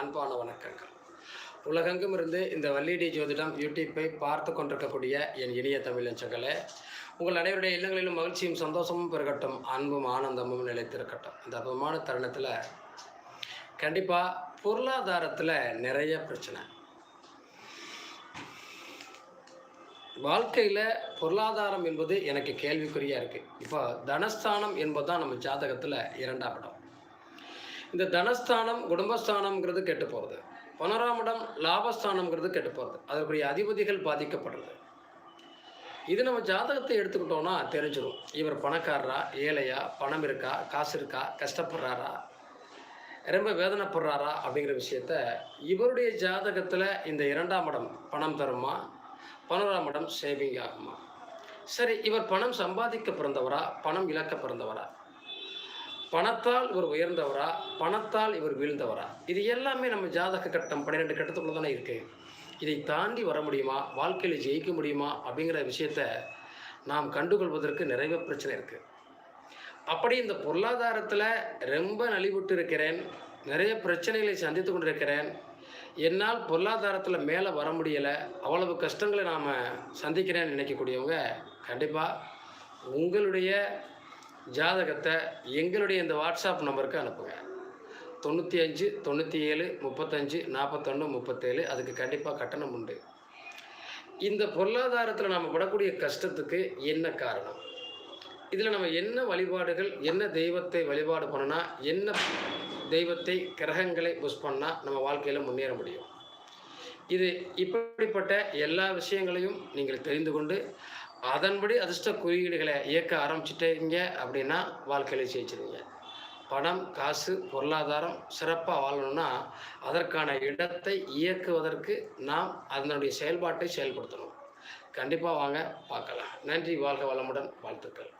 அன்பான வணக்கங்கள். உலகெங்கும் இருந்து இந்த வல்லிடி ஜோதிடம் யூடியூப்பை பார்த்து கொண்டிருக்கக்கூடிய என் இனிய தமிழ் நெஞ்சங்களே உங்கள் அனைவருடைய இல்லங்களிலும் மகிழ்ச்சியும் சந்தோஷமும் பெருகட்டும் அன்பும் ஆனந்தமும் நிலைத்திருக்கட்டும். இந்த அற்புதமான தருணத்தில் கண்டிப்பாக பொருளாதாரத்தில் நிறைய பிரச்சனை. வாழ்க்கையில் பொருளாதாரம் என்பது எனக்கு கேள்விக்குறியாக இருக்குது இப்போ தனஸ்தானம் என்பது தான் நம்ம ஜாதகத்தில் இரண்டாம் இடம். இந்த தனஸ்தானம் குடும்பஸ்தானம்ங்கிறது கெட்டு போகிறது பனராம் இடம் லாபஸ்தானம்ங்கிறது கெட்டு போகிறது அதற்குரிய அதிபதிகள் பாதிக்கப்படுறது. இது நம்ம ஜாதகத்தை எடுத்துக்கிட்டோம்னா தெரிஞ்சிடும் இவர் பணக்காரரா ஏழையா பணம் இருக்கா காசு இருக்கா கஷ்டப்படுறாரா ரொம்ப வேதனைப்படுறாரா அப்படிங்கிற விஷயத்த இவருடைய ஜாதகத்தில் இந்த இரண்டாம் இடம் பணம் தருமா? பன்னெண்டாம் இடம் சேவிங் ஆகுமா? சரி இவர் பணம் சம்பாதிக்க பிறந்தவரா? பணம் இழக்க பிறந்தவரா? பணத்தால் இவர் உயர்ந்தவரா? பணத்தால் இவர் வீழ்ந்தவரா? இது எல்லாமே நம்ம ஜாதக கட்டம் பன்னிரெண்டு கட்டத்துக்குள்ள தானே இருக்குது இதை தாண்டி வர முடியுமா? வாழ்க்கையில் ஜெயிக்க முடியுமா? அப்படிங்கிற விஷயத்த நாம் கண்டுகொள்வதற்கு நிறைய பிரச்சனை இருக்குது அப்படி இந்த பொருளாதாரத்தில் ரொம்ப நலிவுட்டு இருக்கிறேன். நிறைய பிரச்சனைகளை சந்தித்து கொண்டிருக்கிறேன். என்னால் பொருளாதாரத்தில் மேலே வர முடியலை. அவ்வளவு கஷ்டங்களை நாம் சந்திக்கிறேன்னு நினைக்கக்கூடியவங்க கண்டிப்பாக உங்களுடைய ஜாதகத்தை எங்களுடைய இந்த வாட்ஸ்அப் நம்பருக்கு அனுப்புங்க. தொண்ணூற்றி அஞ்சு தொண்ணூற்றி ஏழு முப்பத்தஞ்சு நாற்பத்தொன்று முப்பத்தேழு அதுக்கு கண்டிப்பாக கட்டணம் உண்டு. இந்த பொருளாதாரத்தில் நாம் படக்கூடிய கஷ்டத்துக்கு என்ன காரணம்? இதில் நம்ம என்ன வழிபாடுகள் என்ன தெய்வத்தை வழிபாடு பண்ணனா என்ன தெய்வத்தை கிரகங்களை புஷ் பண்ணால் நம்ம வாழ்க்கையில் முன்னேற முடியும். இது இப்படிப்பட்ட எல்லா விஷயங்களையும் நீங்கள் தெரிந்து கொண்டு அதன்படி அதிர்ஷ்ட குறியீடுகளை இயக்க ஆரம்பிச்சிட்டீங்க அப்படின்னா வாழ்க்கையில் ஜெயிச்சிருவீங்க. பணம் காசு பொருளாதாரம் சிறப்பாக வாழணும்னா அதற்கான இடத்தை இயக்குவதற்கு நாம் அதனுடைய செயல்பாட்டை செயல்படுத்தணும். கண்டிப்பாக வாங்க பார்க்கலாம். நன்றி வாழ்க வளமுடன் வாழ்த்துக்கள்.